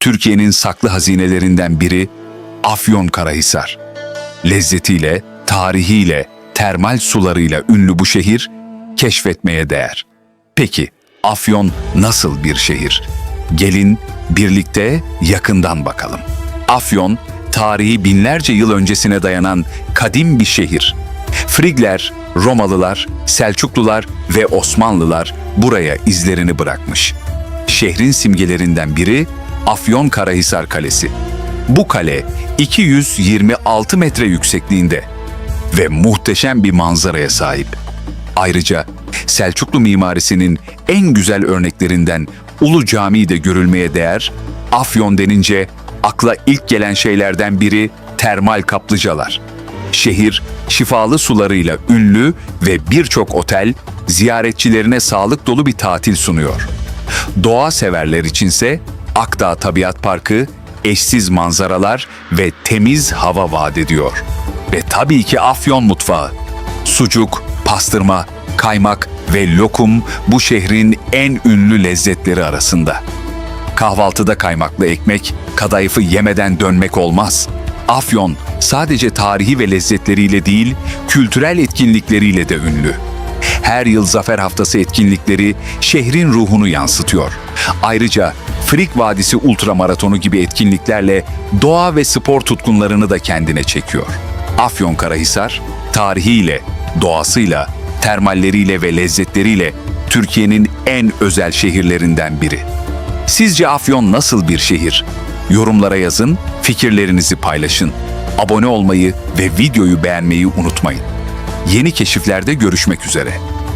Türkiye'nin saklı hazinelerinden biri Afyonkarahisar. Lezzetiyle, tarihiyle, termal sularıyla ünlü bu şehir keşfetmeye değer. Peki Afyon nasıl bir şehir? Gelin birlikte yakından bakalım. Afyon, tarihi binlerce yıl öncesine dayanan kadim bir şehir. Frigler, Romalılar, Selçuklular ve Osmanlılar buraya izlerini bırakmış. Şehrin simgelerinden biri Afyonkarahisar Kalesi. Bu kale 226 metre yüksekliğinde ve muhteşem bir manzaraya sahip. Ayrıca Selçuklu mimarisinin en güzel örneklerinden Ulu Camii de görülmeye değer, Afyon denince akla ilk gelen şeylerden biri termal kaplıcalar. Şehir şifalı sularıyla ünlü ve birçok otel ziyaretçilerine sağlık dolu bir tatil sunuyor. Doğa severler içinse Akdağ Tabiat Parkı eşsiz manzaralar ve temiz hava vaat ediyor. Ve tabii ki Afyon mutfağı. Sucuk, pastırma, kaymak ve lokum bu şehrin en ünlü lezzetleri arasında. Kahvaltıda kaymaklı ekmek, kadayıfı yemeden dönmek olmaz. Afyon sadece tarihi ve lezzetleriyle değil, kültürel etkinlikleriyle de ünlü. Her yıl Zafer Haftası etkinlikleri şehrin ruhunu yansıtıyor. Ayrıca Frik Vadisi Ultramaratonu gibi etkinliklerle doğa ve spor tutkunlarını da kendine çekiyor. Afyonkarahisar, tarihiyle, doğasıyla, termalleriyle ve lezzetleriyle Türkiye'nin en özel şehirlerinden biri. Sizce Afyon nasıl bir şehir? Yorumlara yazın, fikirlerinizi paylaşın. Abone olmayı ve videoyu beğenmeyi unutmayın. Yeni keşiflerde görüşmek üzere.